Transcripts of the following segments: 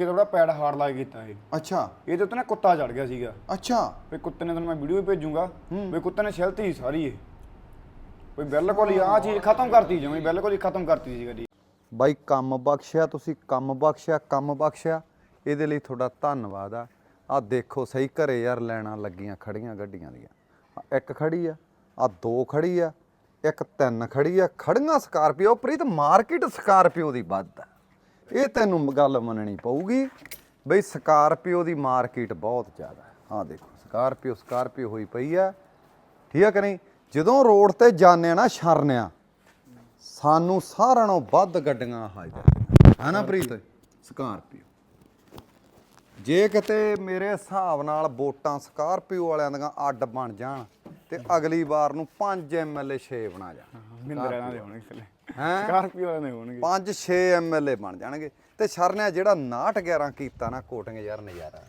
ਕਿ ਥੋੜਾ pad hard ਲਾ ਕੇ ਕੀਤਾ ਇਹ। ਅੱਛਾ। ਇਹਦੇ ਉੱਤੇ ਨਾ ਕੁੱਤਾ ਚੜ ਗਿਆ ਸੀਗਾ। ਅੱਛਾ। ਵੀ ਕੁੱਤੇ ਨੇ ਤੁਹਾਨੂੰ ਮੈਂ ਵੀਡੀਓ ਵੀ ਭੇਜੂਗਾ। ਵੀ ਕੁੱਤੇ ਨੇ ਛਿਲਤੀ ਸਾਰੀ ਇਹ। ਵੀ ਬਿਲਕੁਲ ਹੀ ਆਹ ਚੀਜ਼ ਖਤਮ ਕਰਤੀ ਜਿਵੇਂ ਬਿਲਕੁਲ ਹੀ ਖਤਮ ਕਰਤੀ ਸੀ ਗੱਡੀ ਬਾਈ ਕੰਮ ਬਖਸ਼ਿਆ ਤੁਸੀਂ ਕੰਮ ਬਖਸ਼ਿਆ ਕੰਮ ਬਖਸ਼ਿਆ। ਇਹਦੇ ਲਈ ਤੁਹਾਡਾ ਧੰਨਵਾਦ ਆ। ਆ ਦੇਖੋ ਸਹੀ ਘਰੇ ਯਾਰ ਲੈਣਾ ਲੱਗੀਆਂ ਖੜੀਆਂ ਗੱਡੀਆਂ ਦੀਆਂ। ਇੱਕ ਖੜੀ ਆ ਆ ਦੋ ਖੜੀ ਆ ਇੱਕ ਤਿੰਨ ਖੜੀ ਆ। ਖੜੀਆਂ ਸਕਾਰਪੀਓ ਪ੍ਰੀਤ ਮਾਰਕੀਟ ਸਕਾਰਪੀਓ ਦੀ ਵੱਧ ਆ। ਇਹ ਤੈਨੂੰ ਗੱਲ ਮੰਨਣੀ ਪਊਗੀ ਬਈ ਸਕਾਰਪੀਓ ਦੀ ਮਾਰਕੀਟ ਬਹੁਤ ਜ਼ਿਆਦਾ ਹਾਂ। ਦੇਖੋ, ਸਕਾਰਪੀਓ ਸਕਾਰਪੀਓ ਹੋਈ ਪਈ ਆ ਠੀਕ ਆ ਕਿ ਨਹੀਂ? ਜਦੋਂ ਰੋਡ ਤੇ ਜਾਂਦੇ ਆ ਨਾ ਸ਼ਰਨਿਆ ਸਾਨੂੰ ਸਾਰਿਆਂ ਨਾਲੋਂ ਵੱਧ ਗੱਡੀਆਂ ਹਾਜ਼ਰ ਹੈ ਨਾ ਪ੍ਰੀਤ? ਸਕਾਰਪੀਓ। ਜੇ ਕਿਤੇ ਮੇਰੇ ਹਿਸਾਬ ਨਾਲ ਵੋਟਾਂ ਸਕਾਰਪੀਓ ਵਾਲਿਆਂ ਦੀਆਂ ਅੱਡ ਬਣ ਜਾਣ ਤੇ ਅਗਲੀ ਵਾਰ ਨੂੰ 5 ਐਮਐਲਏ 6 ਬਣਾ ਜਾਣ ਮਿੰਦਰਾਂ ਦੇ ਹੋਣਗੇ ਥੱਲੇ ਹੈਂ? ਸਕਾਰਪੀਓ ਵਾਲੇ ਦੇ ਹੋਣਗੇ। 5 6 ਐਮਐਲਏ ਬਣ ਜਾਣਗੇ। ਤੇ ਸ਼ਰਨਿਆ ਜਿਹੜਾ 69 11 ਕੀਤਾ ਨਾ ਕੋਟਿੰਗ ਯਾਰ ਨਜ਼ਾਰਾ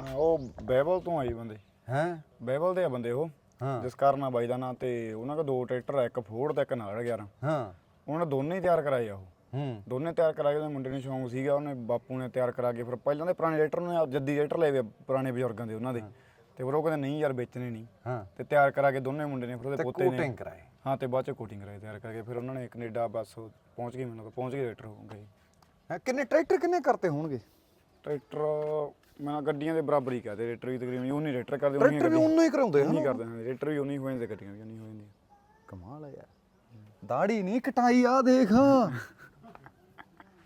ਹਾਂ, ਉਹ ਬਹਿਬਲ ਤੋਂ ਆਈ ਬੰਦੇ। ਹੈ? ਬਹਿਬਲ ਦੇ ਆ ਬੰਦੇ ਉਹ। ਹਾਂ। ਜਿਸ ਕਾਰਨ ਆ ਬਾਈ ਦਾ ਨਾਂ ਤੇ ਉਹਨਾਂ ਕੋਲ ਦੋ ਟਰੈਕਟਰ ਆ ਇੱਕ ਫੋਰਡ ਤੇ ਇੱਕ ਨਾਲ 11 ਹਾਂ। ਉਹਨਾਂ ਨੇ ਦੋਨੇ ਹੀ ਤਿਆਰ ਕਰਾਏ ਆ ਉਹ। ਹੂੰ। ਦੋਨੇ ਤਿਆਰ ਕਰਾਏ ਉਹਦੇ ਮੁੰਡੇ ਨੂੰ ਸ਼ੌਂਕ ਸੀਗਾ ਉਹਨੇ ਬਾਪੂ ਨੇ ਤਿਆਰ ਕਰਾ ਕੇ ਫਿਰ ਪਹਿਲਾਂ ਦੇ ਪੁਰਾਣੇ ਰੇਟਰ ਨੇ ਜੱਦੀ ਰੇਟਰ ਲਏ ਵੇ ਪੁਰਾਣੇ ਬਜ਼ੁਰਗਾਂ ਦੇ ਉਹਨਾਂ ਦੇ। ਤੇ ਫਿਰ ਉਹ ਕਹਿੰਦੇ ਨਹੀਂ ਯਾਰ ਵੇਚਣੇ ਨਹੀਂ। ਹਾਂ। ਤੇ ਤਿਆਰ ਕਰਾ ਕੇ ਦੋਨੇ ਮੁੰਡੇ ਨੇ ਫਿਰ ਉਹਦੇ ਤੇ ਪੋਤੇ ਨੇ ਕੋਟਿੰਗ ਕਰਾਏ। ਹਾਂ ਤੇ ਬਾਅਦ ਚ ਕੋਟਿੰਗ ਕਰਾਈ ਤਿਆਰ ਕਰਕੇ ਫਿਰ ਉਹਨਾਂ ਨੇ ਕੈਨੇਡਾ ਬਸ ਉਹ ਪਹੁੰਚ ਗਏ ਮੈਨੂੰ ਪਹੁੰਚ ਗਏ ਰੇਟਰ ਹੋ ਗਏ ਹੈਂ, ਕਿੰਨੇ ਟਰੈਕਟਰ ਕਿੰਨੇ ਕਰਤੇ ਹੋਣਗੇ? ਟਰੈਕਟਰ ਮੈਂ ਗੱਡੀਆਂ ਦੇ ਬਰਾਬਰ ਹੀ ਕਹਤੇ ਰੇਟਰ ਵੀ ਤਕਰੀਬਨ ਉਹਨੇ ਰੇਟਰ ਕਰਦੇ ਉਹਨੇ ਟਰੈਕਟਰ ਵੀ ਉਨਾ ਹੀ ਕਰਾਉਂਦੇ ਨਹੀਂ ਹਨ? ਕਰਦੇ ਹਾਂ ਰੇਟਰ ਵੀ ਉਹਨੇ ਹੋ ਜਾਂਦੇ ਗੱਡੀਆਂ ਵੀ ਉਹਨੇ ਹੋ ਜਾਂਦੀਆਂ। ਕਮਾਲ ਹੈ ਯਾਰ। ਦਾੜੀ ਨਹੀਂ ਕਟਾਈ ਆ ਦੇਖ।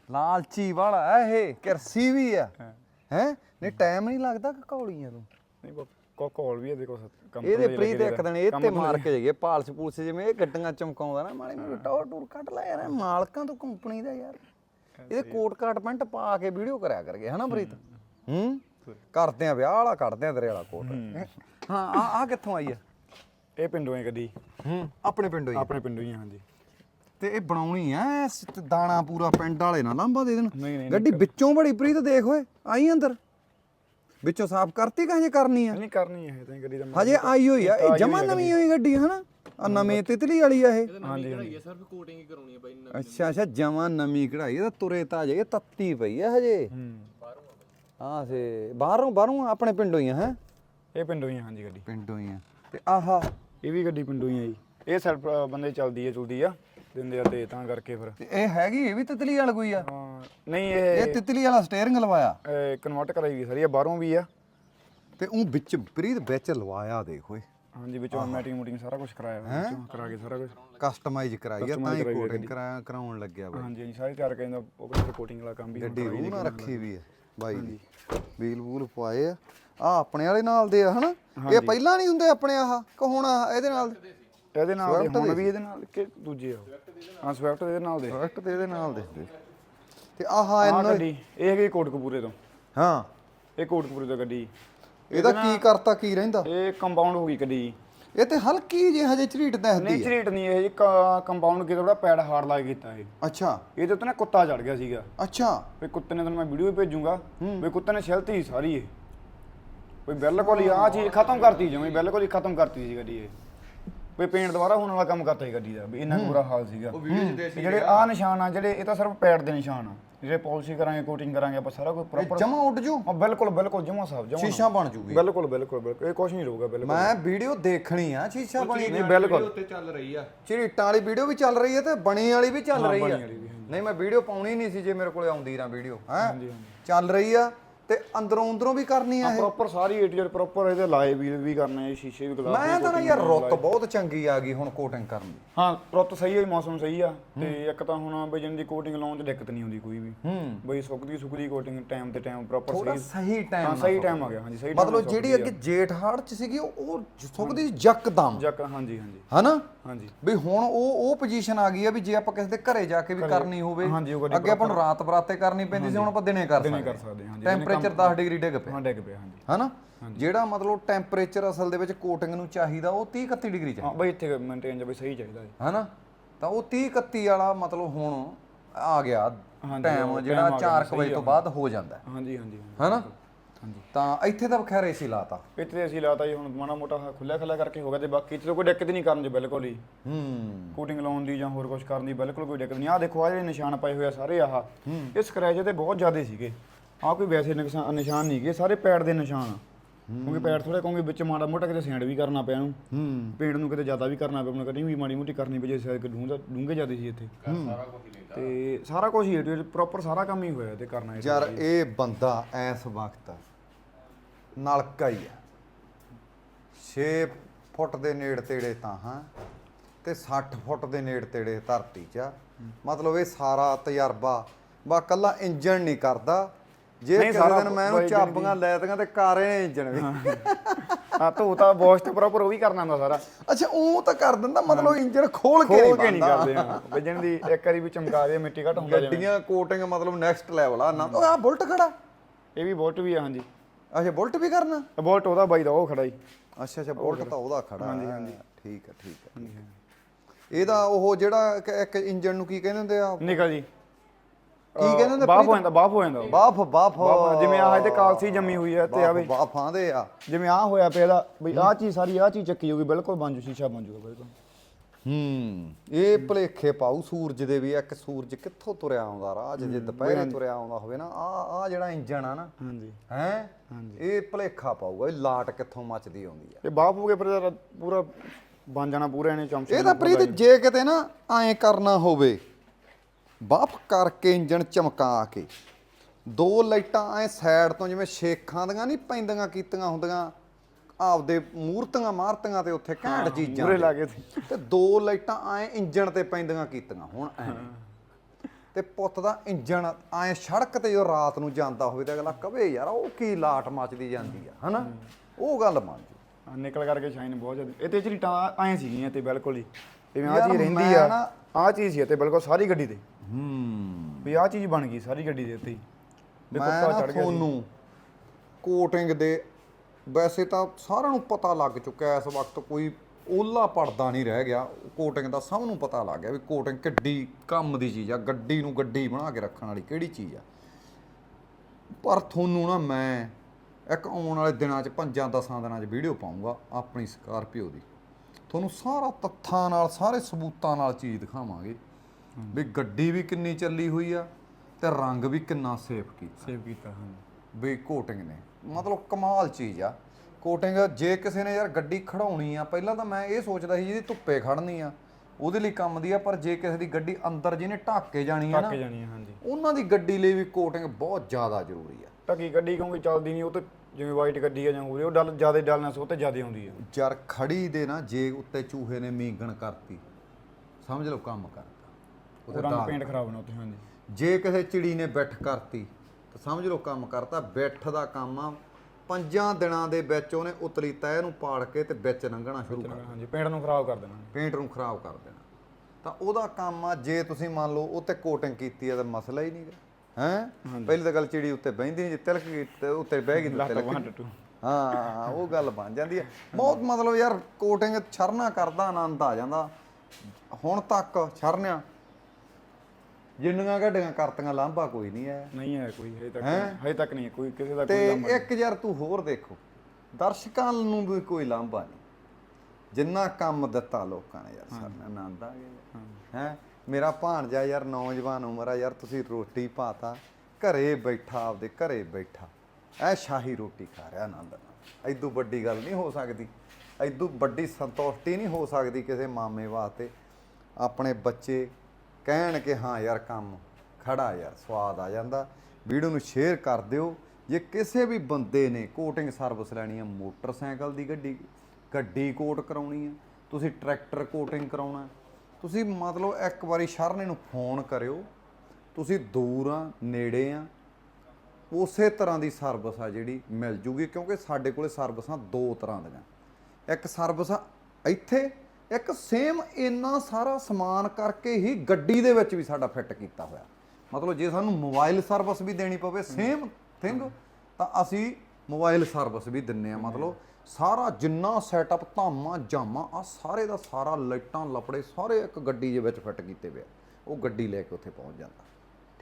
ਲਾਲਚੀ ਵਾਲਾ ਹੈ ਇਹ ਕਿਰਸੀ ਵੀ ਆ ਹੈ। ਨਹੀਂ ਟਾਈਮ ਨਹੀਂ ਲੱਗਦਾ ਕਿ ਕੌਲੀਆਂ ਨੂੰ। ਨਹੀਂ ਕੋ ਕਾਲ ਵੀ ਹੈ ਦੇਖੋ ਕੰਮ ਇਹਦੇ ਪ੍ਰੀਤ ਇੱਕ ਦਿਨ। ਇਹ ਤੇ ਮਾਰ ਕੇ ਜਾਈਏ ਪਾਲਸ ਪੂਲਸ ਜਿਵੇਂ ਇਹ ਗੱਡੀਆਂ ਚਮਕਾਉਂਦਾ ਨਾ ਮਾੜੀ ਮੋਟੀ ਟੌਰ ਟੂਰ ਕੱਢ ਲੈ ਯਾਰ ਮਾਲਕਾਂ ਤੋਂ ਕੰਪਨੀ ਦਾ ਯਾਰ। ਇਹਦੇ ਕੋਟ ਕਾਟ ਪੈਂਟ ਪਾ ਕੇ ਵੀਡੀਓ ਕਰਿਆ ਕਰਗੇ ਹਨਾ ਪ੍ਰੀਤ? ਹੂੰ ਕਰਦੇ ਆ ਵਿਆਹ ਵਾਲਾ ਕੱਢਦੇ ਆ ਤੇਰੇ ਵਾਲਾ ਕੋਟ। ਹਾਂ। ਆ ਆ ਕਿੱਥੋਂ ਆਈ ਆ? ਇਹ ਪਿੰਡੋਂ ਹੈ ਗੱਡੀ। ਹੂੰ ਆਪਣੇ ਪਿੰਡੋਂ ਹੀ। ਆਪਣੇ ਪਿੰਡੋਂ ਹੀ ਹਾਂਜੀ। ਤੇ ਇਹ ਬਣਾਉਣੀ ਐ ਦਾਣਾ ਪੂਰਾ ਪਿੰਡ ਵਾਲੇ ਨਾ ਲਾਂਬਾ ਦੇ ਦੇਣ। ਗੱਡੀ ਵਿੱਚੋਂ ਬੜੀ ਪ੍ਰੀਤ ਦੇਖ ਓਏ ਆਈ ਅੰਦਰ। ਵਿੱਚੋਂ ਸਾਫ਼ ਕਰਤੀ ਕਿ ਹਜੇ ਕਰਨੀ ਆ? ਨਹੀਂ ਕਰਨੀ ਹੈ ਤਾਂ ਗੱਡੀ ਦਾ ਹਜੇ ਆਈ ਹੋਈ ਆ ਇਹ ਜਮਾ ਨਵੀਂ ਹੋਈ ਗੱਡੀ ਆ, ਹਨਾ ਆ ਨਵੇਂ ਤਿਤਲੀ ਵਾਲੀ ਆ ਇਹ। ਹਾਂਜੀ ਹਾਂਜੀ। ਸਿਰਫ ਕੋਟਿੰਗ ਹੀ ਕਰਾਉਣੀ ਹੈ ਬਾਈ ਨਵੀਂ ਅੱਛਾ ਅੱਛਾ ਜਮਾ ਨਵੀਂ ਕਢਾਈ ਇਹ ਤਾਂ ਤੁਰੇ ਤਾਜੇ ਇਹ ਤੱਤੀ ਪਈ ਆ ਹਜੇ। ਹੂੰ। ਹਾਂ ਸੇ ਬਾਹਰੋਂ ਬਾਹਰੋਂ ਆਪਣੇ ਪਿੰਡੋਂ ਹੀ ਆ ਹੈ? ਇਹ ਪਿੰਡੋਂ ਹੀ ਆ, ਹਾਂਜੀ ਗੱਡੀ। ਪਿੰਡੋਂ ਹੀ ਆ। ਤੇ ਆਹਾ। ਇਹ ਵੀ ਗੱਡੀ ਪਿੰਡੋਂ ਹੀ ਆ ਜੀ। ਇਹ ਸੈਲਫ ਬੰਦੇ ਚੱਲਦੀ ਹੈ ਚੁਲਦੀ ਆ ਦਿੰਦੇ ਆ ਤੇ ਤਾਂ ਕਰਕੇ ਫਿਰ। ਤੇ ਇਹ ਹੈਗੀ ਇਹ ਵੀ ਤਿਤਲੀ ਵਾਲੀ ਕੋਈ ਆ? ਹਾਂ, ਨਹੀਂ ਇਹ ਇਹ ਤਿਤਲੀ ਵਾਲਾ ਸਟੀਅਰਿੰਗ ਲਵਾਇਆ। ਕਨਵਰਟ ਕਰਾਈ ਗਈ ਸਾਰੀ ਆ ਬਾਹਰੋਂ ਵੀ ਆ। ਤੇ ਉਹ ਵਿੱਚ ਪ੍ਰੀਤ ਵਿੱਚ ਲਵਾਇਆ ਦੇਖ ਓਏ ਹਾਂਜੀ ਵਿੱਚੋਂ ਮੈਟਿੰਗ ਮੂਟਿੰਗ ਸਾਰਾ ਕੁਝ ਕਰਾਇਆ ਹੋਇਆ ਵਿੱਚੋਂ ਕਰਾ ਕੇ ਸਾਰਾ ਕੁਝ ਕਸਟਮਾਈਜ਼ ਕਰਾਈ ਆ ਤਾਂ ਹੀ। ਕਰਾਇਆ ਕਰਾਉਣ ਲੱਗਿਆ ਬਾਈ। ਹਾਂਜੀ ਹਾਂਜੀ ਸਾਰੇ ਤਿਆਰ ਕਹਿੰਦਾ ਉਹ ਕਹਿੰਦਾ ਕੋਟਿੰਗ ਵਾਲਾ ਕੰਮ ਵੀ ਗੱਡੀ ਰੂਹ ਨਾ ਰੱਖੀ ਵੀ ਹੈ ਬਾਈ ਦੀ। ਵੀਲ ਵੂਲ ਪਵਾਏ ਆ। ਆ ਆਪਣੇ ਵਾਲੇ ਨਾਲ ਦੇ ਆ ਹਨਾ? ਇਹ ਪਹਿਲਾਂ ਨਹੀਂ ਹੁੰਦੇ ਆਪਣੇ ਆਹ ਕਿ ਹੁਣ ਆਹ ਇਹਦੇ ਨਾਲ ਦੇ? ਇਹਦੇ ਨਾਲ ਦੇ ਹੁਣ ਵੀ ਇਹਦੇ ਨਾਲ ਕਿ ਦੂਜੇ ਆ ਉਹ? ਹਾਂ ਸਵਿਫਟ ਦੇ ਨਾਲ ਦੇ। ਪ੍ਰੋਡਕਟ ਤੇ ਇਹਦੇ ਨਾਲ ਦੇ ਤੇ ਆਹ ਆਹ ਇਹਨਾਂ ਗੱਡੀ ਇਹ ਹੈਗੀ ਕੋਟਕਪੂਰੇ ਤੋਂ। ਹਾਂ। ਇਹ ਕੋਟਕਪੂਰੇ ਤੋਂ ਗੱਡੀ। ਇਹਦਾ ਕੀ ਕਰਤਾ ਕੀ ਰਹਿੰਦਾ? ਇਹ ਕੰਪਾਊਂਡ ਹੋ ਗਈ ਗੱਡੀ। ਇਹ ਤੇ ਹਲਕੀ ਜਿਹੀ ਹਜੇ ਝਰੀਟ ਨਹੀਂ ਦੱਸਦੀ ਹੈ। ਝਰੀਟ ਨਹੀਂ ਇਹ ਜੀ ਕੰਪਾਊਂਡ ਕਿ ਥੋੜਾ ਪੈਡ ਹਾਰਡ ਲਾ ਕੇ ਕੀਤਾ ਇਹ। ਅੱਛਾ। ਇਹਦੇ ਉੱਤੇ ਨਾ ਕੁੱਤਾ ਚੜ ਗਿਆ ਸੀਗਾ। ਅੱਛਾ। ਵੀ ਕੁੱਤੇ ਨੇ ਤੁਹਾਨੂੰ ਮੈਂ ਵੀਡੀਓ ਵੀ ਭੇਜੂਗਾ ਵੀ ਕੁੱਤੇ ਨੇ ਛਿਲਤੀ ਸਾਰੀ ਇਹ। ਵੀ ਬਿਲਕੁਲ ਹੀ ਆਹ ਚੀਜ਼ ਖਤਮ ਕਰਤੀ ਜਿਵੇਂ ਬਿਲਕੁਲ ਹੀ ਖਤਮ ਕਰਤੀ ਸੀ ਗੱਡੀ ਇਹ। ਵੀ ਪੇਂਟ ਦੁਬਾਰਾ ਹੋਣ ਵਾਲਾ ਕੰਮ ਕਰਤਾ ਸੀ ਗੱਡੀ ਦਾ ਵੀ ਇੰਨਾ ਕੁ ਬੁਰਾ ਹਾਲ ਸੀਗਾ। ਤੇ ਜਿਹੜੇ ਆਹ ਨਿਸ਼ਾਨ ਆ ਜਿਹੜੇ ਇਹ ਤਾਂ ਸਿਰਫ ਪੈਡ ਦੇ ਨਿਸ਼ਾਨ ਆ। ਜਿਹੜੇ ਪਾਲਿਸ਼ੀ ਕਰਾਂਗੇ ਕੋਟਿੰਗ ਕਰਾਂਗੇ ਆਪਾਂ ਸਾਰਾ ਕੁਝ ਪ੍ਰੋਪਰ ਜਮਾ ਉੱਡ ਜੂ? ਹਾਂ ਬਿਲਕੁਲ ਬਿਲਕੁਲ ਜਮਾ ਸਾਹਿਬ ਜਮਾ ਸ਼ੀਸ਼ਾ ਬਣ ਜੂਗੀ। ਬਿਲਕੁਲ ਬਿਲਕੁਲ ਬਿਲਕੁਲ ਇਹ ਕੁਝ ਨਹੀਂ ਰਹੂਗਾ ਬਿਲਕੁਲ। ਮੈਂ ਵੀਡੀਓ ਦੇਖਣੀ ਆ ਸ਼ੀਸ਼ਾ ਬਣੀ ਨਹੀਂ ਬਿਲਕੁਲ। ਉੱਤੇ ਚੱਲ ਰਹੀ ਆ। ਝਰੀਟਾਂ ਵਾਲੀ ਵੀਡੀਓ ਵੀ ਚੱਲ ਰਹੀ ਹੈ ਤੇ ਬਣੀ ਵਾਲੀ ਵੀ ਚੱਲ ਰਹੀ ਆ। ਨਹੀਂ ਮੈਂ ਵੀਡੀਓ ਪਾਉਣੀ ਨਹੀਂ ਸੀ ਜੇ ਮੇਰੇ ਕੋਲੇ ਆਉਂਦੀ ਨਾ ਵੀਡੀਓ ਹੈ? ਚੱਲ ਰਹੀ ਆ। ਤੇ ਅੰਦਰੋਂ ਅੰਦਰੋਂ ਵੀ ਕਰਨੀ ਆ ਇਹ? ਪ੍ਰੋਪਰ ਸਾਰੀ ਏ ਟੂ ਜ਼ੈਡ ਪ੍ਰੋਪਰ ਇਹਦੇ ਲਾਏ ਵੀਲ ਵੀ ਕਰਨੇ ਸ਼ੀਸ਼ੇ ਵੀ ਗਲਾਸ ਮੈਂ ਤਾਂ ਨਾ ਯਾਰ ਰੁੱਤ ਬਹੁਤ ਚੰਗੀ ਆ ਗਈ ਹੁਣ ਕੋਟਿੰਗ ਕਰਨ ਦੀ। ਹਾਂ ਰੁੱਤ ਸਹੀ ਹੈ ਮੌਸਮ ਸਹੀ ਆ ਤੇ ਇੱਕ ਤਾਂ ਹੁਣ ਬਈ ਜਿੰਨ ਦੀ ਕੋਟਿੰਗ ਲਾਉਣ ਚ ਦਿੱਕਤ ਨਹੀਂ ਆਉਂਦੀ ਕੋਈ ਵੀ। ਬਈ ਸੁੱਕਦੀ ਸੁੱਕਦੀ ਕੋਟਿੰਗ ਟਾਈਮ ਤੇ ਟਾਈਮ ਪ੍ਰੋਪਰ ਥੋੜਾ ਸਹੀ। ਸਹੀ ਹਾਂ ਟਾਈਮ ਸਹੀ ਟਾਈਮ ਆ ਗਿਆ ਹਾਂਜੀ ਸਹੀ ਮਤਲਬ ਜਿਹੜੀ ਅੱਗੇ ਜੇਠ ਹਾੜ ਚ ਸੀਗੀ ਉਹ- ਸੁੱਕਦੀ ਯਕਦਮ ਜੱਕ ਹਾਂਜੀ ਹਾਂਜੀ। ਹਨਾ? ਹਾਂਜੀ। ਵੀ ਹੁਣ ਉਹ ਉਹ ਪੋਜੀਸ਼ਨ ਆ ਗਈ ਆ ਵੀ ਜੇ ਆਪਾਂ ਕਿਸੇ ਦੇ ਘਰੇ ਜਾ ਕੇ ਵੀ ਕਰਨੀ ਹੋਵੇ ਅੱਗੇ ਆਪਾਂ ਨੂੰ ਰਾਤ ਬਰਾਤੇ ਕਰਨੀ ਪੈਂਦੀ ਸੀ ਹੁਣ ਆਪਾਂ ਦਿਨੇ ਕਰ ਦਿਨੇ ਸਕਦੇ ਕਰ ਸਕਦੇ ਹਾਂ, ਟੈਂਪਰੇਚਰ 10 ਡਿਗਰੀ ਡਿੱਗ ਪਿਆ। ਹਾਂ ਡਿੱਗ ਪਿਆ ਹਾਂਜੀ। ਹਨਾ? ਜਿਹੜਾ ਮਤਲਬ ਟੈਂਪਰੇਚਰ ਅਸਲ ਦੇ ਵਿੱਚ ਕੋਟਿੰਗ ਨੂੰ ਚਾਹੀਦਾ ਉਹ 30 31 ਡਿਗਰੀ ਚਾਹੀਦਾ। ਹਾਂ ਬਈ ਇੱਥੇ ਮੇਨਟੇਨ ਬਈ ਸਹੀ ਚਾਹੀਦਾ ਹੈ ਹਨਾ? ਤਾਂ ਉਹ 30 31 ਵਾਲਾ ਮਤਲਬ ਹੁਣ ਆ ਗਿਆ। ਟਾਈਮ ਜਿਹੜਾ time ਆ ਗਿਆ, 4 ਵਜੇ ਤੋਂ ਬਾਅਦ ਹੋ ਜਾਂਦਾ। ਹਾਂਜੀ ਹਾਂਜੀ। ਹਨਾ? ਤਾਂ ਇੱਥੇ ਤਾਂ ਖੈਰ ਏਸੀ ਲਾਤਾ। ਇੱਥੇ ਅਸੀਂ ਲਾਤਾ ਜੀ ਹੁਣ ਮਾੜਾ ਮੋਟਾ ਖੁੱਲਿਆ ਖੱਲਾ ਕਰਕੇ ਹੋ ਗਿਆ ਤੇ ਬਾਕੀ ਇੱਥੇ ਤਾਂ ਕੋਈ ਦਿੱਕਤ ਨਹੀਂ ਕਰਨ ਦੀ ਬਿਲਕੁਲ ਹੀ। ਹੂੰ। ਕੋਟਿੰਗ ਲਾਉਣ ਦੀ ਜਾਂ ਹੋਰ ਕੁਝ ਕਰਨ ਦੀ ਬਿਲਕੁਲ ਕੋਈ ਦਿੱਕਤ ਨਹੀਂ। ਆਹ ਦੇਖੋ ਆ ਜਿਹੜੇ ਨਿਸ਼ਾਨ ਪਏ ਹੋਏ ਆ ਸਾਰੇ ਆਹ। ਇਹ ਸਕ੍ਰੈਚ ਤੇ ਬਹੁਤ ਜ਼ਿਆਦਾ ਸੀਗੇ। ਆ ਕੋਈ ਵੈਸੇ ਨੁਕਸਾਨ ਨਿਸ਼ਾਨ ਨਹੀਂ ਗੇ ਸਾਰੇ ਪੈੜ ਦੇ ਨਿਸ਼ਾਨ ਆ। ਕਿਉਂਕਿ ਪੈੜ ਥੋੜੇ ਕਹੋਗੇ ਵਿੱਚ ਮਾੜਾ ਮੋਟਾ ਕਿਤੇ ਸੈਂਡ ਵੀ ਕਰਨਾ ਪਿਆ ਨੂੰ ਹੂੰ। ਪੇੜ ਨੂੰ ਕਿਤੇ ਜ਼ਿਆਦਾ ਵੀ ਕਰਨਾ ਪਿਆ ਆਪਣਾ ਕਟਿੰਗ ਵੀ ਮਾੜੀ ਮੋਟੀ ਕਰਨੀ ਪਈ ਜੇ ਸ਼ਾਇਦ ਡੂੰਘਾ ਡੂੰਘੇ ਜਾਂਦੇ ਸੀ ਇੱਥੇ। ਤੇ ਸਾਰਾ ਕੁਝ ਹੀ ਪ੍ਰੋਪਰ ਸਾਰਾ ਕੰਮ ਹੀ ਹੋਇਆ ਤੇ ਕਰਨਾ ਇਹ ਯਾਰ ਇਹ ਬੰਦਾ ਐਸ ਵਕਤ ਨਲਕਾ ਹੀ ਆ। 6 ਫੁੱਟ ਦੇ ਨੇੜ ਤੇੜੇ ਤਾਂ ਹਾਂ ਤੇ 60 ਫੁੱਟ ਦੇ ਨੇੜ ਤੇੜੇ ਧਰਤੀ 'ਚ ਆ। ਮਤਲਬ ਇਹ ਸਾਰਾ ਤਜਰਬਾ ਬਾ ਕੱਲਾ ਇੰਜਣ ਨਹੀਂ ਕਰਦਾ ਜੇ ਨਹੀਂ, ਕਿਸੇ ਸਾਰਾ ਦਿਨ ਮੈਂ ਇਹਨੂੰ ਬਾਈ ਜਾਣੀ ਚਾਬੀਆਂ ਤੇ ਕਾਰੇ ਨੇ ਇੰਜਣ ਵੀ। ਹਾਂ। ਧੋ ਤਾਂ ਵਾਸ਼ ਤੇ ਪ੍ਰੋਪਰ ਉਹ ਵੀ ਕਰਨਾ ਹੁੰਦਾ ਸਾਰਾ। ਅੱਛਾ ਉਹ ਤਾਂ ਕਰ ਦਿੰਦਾ ਮਤਲਬ ਇੰਜਣ ਖੋਲ ਕੇ ਖੋਲ ਕੇ ਨਹੀਂ। ਕਰਦੇ ਹਾਂ। ਵੱਜਣ ਦੀ ਇੱਕ ਵਾਰੀ ਵੀ ਚਮਕਾ ਦੇ ਮਿੱਟੀ ਘਟ ਹੁੰਦਾ ਜਿਵੇਂ ਗੱਡੀਆਂ ਕੋਟਿੰਗ ਮਤਲਬ ਨੈਕਸਟ ਲੈਵਲ ਆ ਨਾ ਉਹ ਆ ਬੁਲਟ ਖੜਾ। ਇਹ ਵੀ ਬੋਟ ਵੀ ਆ ਹਾਂਜੀ। ਅੱਛਾ ਬੁਲਟ ਵੀ ਕਰਨਾ? ਬੋਟ ਉਹਦਾ ਬਾਈ ਦਾ ਉਹ ਖੜਾ ਹੀ। ਅੱਛਾ ਅੱਛਾ ਬੁਲਟ ਤਾਂ ਉਹਦਾ ਖੜਾ। ਹਾਂਜੀ ਹਾਂਜੀ। ਠੀਕ ਹੈ ਠੀਕ ਹੈ ਇਹਦਾ ਉਹ ਜਿਹੜਾ ਇੱਕ- ਇੱਕ ਇੰਜਨ ਨੂੰ ਕੀ ਕਹਿੰਦੇ ਹੁੰਦੇ ਆ? ਨਿਕਲ ਜੀ। ਕੀ ਕਹਿੰਦੇ ਹੁੰਦੇ ਬਾਫ ਹੋ ਜਾਂਦਾ ਬਾਫ ਹੋ ਜਾਂਦਾ। ਬਾਫ ਬਾਫ। ਬਾਫ ਜਿਵੇਂ ਆਹ ਇਹਦੇ ਕਾਲਸੀ ਜੰਮੀ ਹੋਈ ਹੈ ਤੇ ਆਵੇ ਬਾਫਾਂ ਦੇ ਆ। ਜਿਵੇਂ ਆ ਹੋਇਆ ਪਿਆ ਇਹਦਾ ਬਈ ਆਹ ਚੀਜ਼ ਸਾਰੀ ਆਹ ਚੀਜ਼ ਚੱਕੀ ਹੋਊਗੀ ਬਿਲਕੁਲ ਬਣ ਜੂ ਸ਼ੀਸ਼ਾ ਬਣ ਜੂਗਾ ਬਿਲਕੁਲ। ਹੂੰ ਇਹ ਭਲੇਖੇ ਪਾਉ ਸੂਰਜ ਦੇ ਵੀ ਇੱਕ ਸੂਰਜ ਕਿੱਥੋਂ ਤੁਰਿਆ ਆਉਂਦਾ ਰਾਹ ਜੇ ਦੁਪਹਿਰੇ ਤੁਰਿਆ ਆਉਂਦਾ ਹੋਵੇ ਨਾ ਆ ਆ ਜਿਹੜਾ ਇੰਜਨ ਆ ਨਾ ਹਾਂਜੀ। ਹੈ? ਇਹ ਭਲੇਖਾ ਪਾਊਗਾ ਇਹ ਲਾਟ ਕਿੱਥੋਂ ਮੱਚਦੀ ਆਉਂਦੀ ਆ। ਤੇ ਬਾਫ ਹੋ ਗਏ ਫਿਰ ਪੂਰਾ ਬਣ ਜਾਣਾ ਪੂਰਾ ਇਹਨੇ ਚਮਚ ਇਹ ਤਾਂ ਪ੍ਰੀਤ ਜੇ ਕਿਤੇ ਨਾ ਐਂ ਕਰਨਾ ਹੋਵੇ ਬਾਫ ਕਰਕੇ ਇੰਜਣ ਚਮਕਾ ਕੇ। ਦੋ ਲਾਈਟਾਂ ਐ ਸਾਈਡ ਤੋਂ ਜਿਵੇਂ ਸ਼ੇਖਾਂ ਦੀਆਂ ਨਹੀਂ ਪੈਂਦੀਆਂ ਕੀਤੀਆਂ ਹੁੰਦੀਆਂ ਆਪਦੇ ਮੂਰਤੀਆਂ ਮਾਰਤੀਆਂ ਤੇ ਉੱਥੇ ਘੈਂਟ ਚੀਜ਼ਾਂ ਮੂਹਰੇ ਤੇ। ਲਾ ਕੇ ਤੇ। ਤੇ ਦੋ ਲਾਈਟਾਂ ਐ ਇੰਜਣ ਤੇ ਪੈਂਦੀਆਂ ਕੀਤੀਆਂ ਹੁਣ ਐ। ਤੇ ਪੁੱਤ ਦਾ ਇੰਜਣ ਐ ਸੜਕ ਤੇ ਜੋ ਰਾਤ ਨੂੰ ਜਾਂਦਾ ਹੋਵੇ ਤੇ ਅਗਲਾ ਕਵੇ ਯਾਰ ਉਹ ਕੀ ਲਾਟ ਮੱਚਦੀ ਜਾਂਦੀ ਆ ਹਨਾ? ਉਹ ਗੱਲ ਮੰਨ ਜੂ। ਹਾਂ, ਨਿਕਲ ਕਰਕੇ ਸ਼ਾਈਨ ਬਹੁਤ ਜ਼ਿਆਦਾ। ਇਹ ਤੇ ਝਰੀਟਾਂ ਐਂ ਸੀਗੀਆਂ ਤੇ ਬਿਲਕੁਲ ਹੀ। ਜਿਵੇਂ ਆ ਯਾਰ ਚੀਜ਼ ਰਹਿੰਦੀ ਮੈਂ ਆ ਨਾ- ਆਹ ਚੀਜ਼ ਸੀ ਤੇ ਬਿਲਕੁਲ ਸਾਰੀ ਗੱਡੀ ਤੇ। ਹੂੰ। ਵੀ ਆਹ ਚੀਜ਼ ਬਣ ਗਈ ਸਾਰੀ ਗੱਡੀ ਦੇ ਉੱਤੇ ਹੀ। ਮੈਂ ਨਾ ਚੜ੍ਹ ਗਿਆ ਸੀ। ਤੁਹਾਨੂੰ ਕੋਟਿੰਗ ਦੇ ਵੈਸੇ ਤਾਂ ਸਾਰਿਆਂ ਨੂੰ ਪਤਾ ਲੱਗ ਚੁੱਕਿਆ ਇਸ ਵਕਤ ਕੋਈ ਓਲਾ ਪੜਦਾ ਨਹੀਂ ਰਹਿ ਗਿਆ। ਕੋਟਿੰਗ ਦਾ ਸਭ ਨੂੰ ਪਤਾ ਲੱਗ ਗਿਆ ਵੀ ਕੋਟਿੰਗ ਕਿੱਡੀ ਕੰਮ ਦੀ ਚੀਜ਼ ਆ ਗੱਡੀ ਨੂੰ ਗੱਡੀ ਬਣਾ ਕੇ ਰੱਖਣ ਵਾਲੀ ਕਿਹੜੀ ਚੀਜ਼ ਆ। ਪਰ ਤੁਹਾਨੂੰ ਨਾ ਮੈਂ ਇੱਕ ਆਉਣ ਵਾਲੇ ਦਿਨਾਂ 'ਚ ਪੰਜਾਂ ਦਸਾਂ ਦਿਨਾਂ 'ਚ ਵੀਡੀਓ ਪਾਉਂਗਾ ਆਪਣੀ ਸਕਾਰਪੀਓ ਦੀ। ਤੁਹਾਨੂੰ ਸਾਰਾ ਤੱਥਾਂ ਨਾਲ ਸਾਰੇ ਸਬੂਤਾਂ ਨਾਲ ਚੀਜ਼ ਦਿਖਾਵਾਂਗੇ। ਵੀ ਗੱਡੀ ਵੀ ਕਿੰਨੀ ਚੱਲੀ ਹੋਈ ਆ ਤੇ ਰੰਗ ਵੀ ਕਿੰਨਾ ਸੇਫ ਕੀਤਾ। ਸੇਵ ਕੀਤਾ ਹਾਂ ਵੀ ਕੋਟਿੰਗ ਨੇ। ਮਤਲਬ ਕਮਾਲ ਚੀਜ਼ ਆ। ਕੋਟਿੰਗ ਜੇ ਕਿਸੇ ਨੇ ਯਾਰ ਗੱਡੀ ਖੜਾਉਣੀ ਆ ਪਹਿਲਾਂ ਤਾਂ ਮੈਂ ਇਹ ਸੋਚਦਾ ਸੀ ਜਿਹਦੀ ਧੁੱਪੇ ਖੜਨੀ ਆ ਉਹਦੇ ਲਈ ਕੰਮ ਦੀ ਆ ਪਰ ਜੇ ਕਿਸੇ ਦੀ ਗੱਡੀ ਅੰਦਰ ਜਿਹਨੇ ਢੱਕ ਕੇ ਜਾਣੀ ਆ ਨਾ ਟੱਕ ਜਾਣੀ ਆ, ਹਾਂਜੀ। ਉਹਨਾਂ ਦੀ ਗੱਡੀ ਲਈ ਵੀ ਕੋਟਿੰਗ ਬਹੁਤ ਜ਼ਿਆਦਾ ਜ਼ਰੂਰੀ ਆ। ਟੱਕੀ ਗੱਡੀ ਕਿਉਂਕਿ ਚੱਲਦੀ ਨਹੀਂ ਉਹ ਤੇ ਜਿਵੇਂ ਵਾਈਟ ਗੱਡੀ ਆ ਜਾਂ ਹੋਵੇ ਉਹ ਡਲ ਜ਼ਿਆਦਾ ਡਲਨੈਸ ਉਹ ਤੇ ਜ਼ਿਆਦਾ ਆਉਂਦੀ ਆ। ਯਾਰ ਖੜੀ ਦੇ ਨਾ ਜੇ ਉੱਤੇ ਚੂਹੇ ਨੇ ਮੀਂਗਣ ਕਰਤੀ ਸਮਝ ਲਓ ਕੰਮ ਕਰਤਾ ਉਹ ਉਹਦੇ ਰੰਗ ਦਾਗ ਪੇਂਟ ਖਰਾਬ ਨਾ ਉੱਤੇ ਹਾਂਜੀ। ਜੇ ਕਿਸੇ ਚਿੜੀ ਨੇ ਬੈਠ ਕਰਤੀ ਤਾਂ ਸਮਝ ਲਓ ਕੰਮ ਕਰਤਾ ਬੈਠ ਦਾ ਕੰਮ ਆ ਪੰਜਾਂ ਦਿਨਾਂ ਦੇ ਵਿੱਚ ਉਹਨੇ ਉਤਲੀ ਤੈਅ ਨੂੰ ਪਾੜ ਕੇ ਤੇ ਵਿੱਚ ਲੰਘਣਾ ਸ਼ੁਰੂ ਕਰ ਹਾਂਜੀ ਪੇਂਟ ਨੂੰ ਖਰਾਬ ਕਰ ਦੇਣਾ। ਪੇਂਟ ਨੂੰ ਖਰਾਬ ਕਰ ਦੇਣਾ। ਤਾਂ ਉਹਦਾ ਕੰਮ ਆ ਜੇ ਤੁਸੀਂ ਮੰਨ ਲਓ ਉਹ ਤੇ ਕੋਟਿੰਗ ਕੀਤੀ ਆ ਤਾਂ ਮਸਲਾ ਹੀ ਨਹੀਂਗਾ। ਹੈ? ਪਹਿਲੀ ਤਾਂ ਗੱਲ ਚਿੜੀ ਉੱਤੇ ਬਹਿੰਦੀ ਨਹੀਂ ਜੇ ਤਿਲਕ ਗਈ ਤੇ ਉੱਤੇ ਬਹਿ ਗਈ ਤਾਂ ਲੱਤ ਤਿਲਕ ਹਾਂ ਉਹ ਗੱਲ ਬਣ ਜਾਂਦੀ ਹੈ ਬਹੁਤ ਮਤਲਬ ਯਾਰ ਕੋਟਿੰਗ ਛਰਨਾ ਕਰਦਾ ਆਨੰਦ ਆ ਜਾਂਦਾ। ਹੁਣ ਤੱਕ ਛਰਨਿਆ ਜਿੰਨੀਆਂ ਗੱਡੀਆਂ ਕਰਤੀਆਂ ਲਾਂਭਾ ਕੋਈ ਨਹੀਂ ਆਇਆ ਨਹੀਂ ਹੈ ਕੋਈ ਹਜੇ ਤੱਕ ਹੈਂ? ਹਜੇ ਤੱਕ ਨਹੀਂ ਕੋਈ ਕਿਸੇ ਦਾ ਤੇ ਕੋਈ ਲਾਮਾ ਇੱਕ ਯਾਰ ਤੂੰ ਹੋਰ ਦੇਖੋ ਦਰਸ਼ਕਾਂ ਨੂੰ ਵੀ ਕੋਈ ਲਾਂਭਾ ਨਹੀਂ। ਜਿੰਨਾ ਕੰਮ ਦਿੱਤਾ ਲੋਕਾਂ ਨੇ ਯਾਰ ਸਾਨੂੰ ਆਨੰਦ ਆ ਗਿਆ। ਹੈ? ਮੇਰਾ ਭਾਣਜਾ ਯਾਰ ਨੌਜਵਾਨ ਉਮਰ ਆ ਯਾਰ ਤੁਸੀਂ ਰੋਟੀ ਪਾਤਾ ਘਰੇ ਬੈਠਾ ਆਪਦੇ ਘਰੇ ਬੈਠਾ। ਐ ਸ਼ਾਹੀ ਰੋਟੀ ਖਾ ਰਿਹਾ ਆਨੰਦ ਨਾਲ। ਐਦੂ ਵੱਡੀ ਗੱਲ ਨਹੀਂ ਹੋ ਸਕਦੀ ਐਦੂ ਵੱਡੀ ਸੰਤੁਸ਼ਟੀ ਨਹੀਂ ਹੋ ਸਕਦੀ ਕਿਸੇ ਮਾਮੇ ਵਾਸਤੇ। ਆਪਣੇ ਬੱਚੇ ਕਹਿਣ ਕਿ ਹਾਂ ਯਾਰ ਕੰਮ ਖੜਾ ਯਾਰ, ਸਵਾਦ ਆ ਜਾਂਦਾ। ਵੀਡੀਓ ਨੂੰ ਸ਼ੇਅਰ ਕਰ ਦਿਓ। ਜੇ ਕਿਸੇ ਵੀ ਬੰਦੇ ਨੇ ਕੋਟਿੰਗ ਸਰਵਿਸ ਲੈਣੀ ਹੈ ਮੋਟਰਸਾਈਕਲ ਦੀ ਗੱਡੀ ਗੱਡੀ ਕੋਟ ਕਰਾਉਣੀ ਹੈ ਤੁਸੀਂ ਟਰੈਕਟਰ ਕੋਟਿੰਗ ਕਰਾਉਣਾ, ਤੁਸੀਂ ਮਤਲਬ ਇੱਕ ਵਾਰੀ ਸ਼ਰਨੇ ਨੂੰ ਫੋਨ ਕਰਿਓ, ਤੁਸੀਂ ਦੂਰ ਆ, ਨੇੜੇ ਆ, ਉਸੇ ਤਰ੍ਹਾਂ ਦੀ ਸਰਵਿਸ ਆ ਜਿਹੜੀ ਮਿਲ ਜੂਗੀ, ਕਿਉਂਕਿ ਸਾਡੇ ਕੋਲੇ ਸਰਵਿਸਾਂ ਦੋ ਤਰ੍ਹਾਂ ਦੀਆਂ। ਇੱਕ ਸਰਵਿਸ ਇੱਥੇ ਇੱਕ ਸੇਮ ਇੰਨਾ ਸਾਰਾ ਸਮਾਨ ਕਰਕੇ ਹੀ ਗੱਡੀ ਦੇ ਵਿੱਚ ਵੀ ਸਾਡਾ ਫਿੱਟ ਕੀਤਾ ਹੋਇਆ। ਮਤਲਬ ਜੇ ਸਾਨੂੰ ਮੋਬਾਈਲ ਸਰਵਿਸ ਵੀ ਦੇਣੀ ਪਵੇ ਸੇਮ ਥਿੰਗ ਤਾਂ ਅਸੀਂ ਮੋਬਾਈਲ ਸਰਵਿਸ ਵੀ ਦਿੰਨੇ ਆ ਮਤਲਬ ਸਾਰਾ ਜਿੰਨਾ ਸੈਟਅਪ ਧਾਮਾ ਜਾਮਾ ਆ ਸਾਰੇ ਦਾ ਸਾਰਾ ਲਾਈਟਾਂ ਲਪੜੇ ਸਾਰੇ ਇੱਕ ਗੱਡੀ ਦੇ ਵਿੱਚ ਫਿੱਟ ਕੀਤੇ ਹੋਏ ਉਹ ਗੱਡੀ ਲੈ ਕੇ ਉੱਥੇ ਪਹੁੰਚ ਜਾਂਦਾ।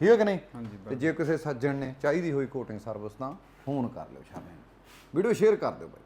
ਠੀਕ ਹੈ ਕਿ ਨਹੀਂ? ਹਾਂਜੀ, ਤੇ ਜੇ ਕਿਸੇ ਸੱਜਣ ਨੇ ਚਾਹੀਦੀ ਹੋਈ ਕੋਟਿੰਗ ਸਰਵਿਸ ਤਾਂ ਫੋਨ ਕਰ ਲਿਓ ਸ਼ਾਮੇ ਵੀਡੀਓ ਸ਼ੇਅਰ ਕਰ ਦਿਓ ਬਾਈ।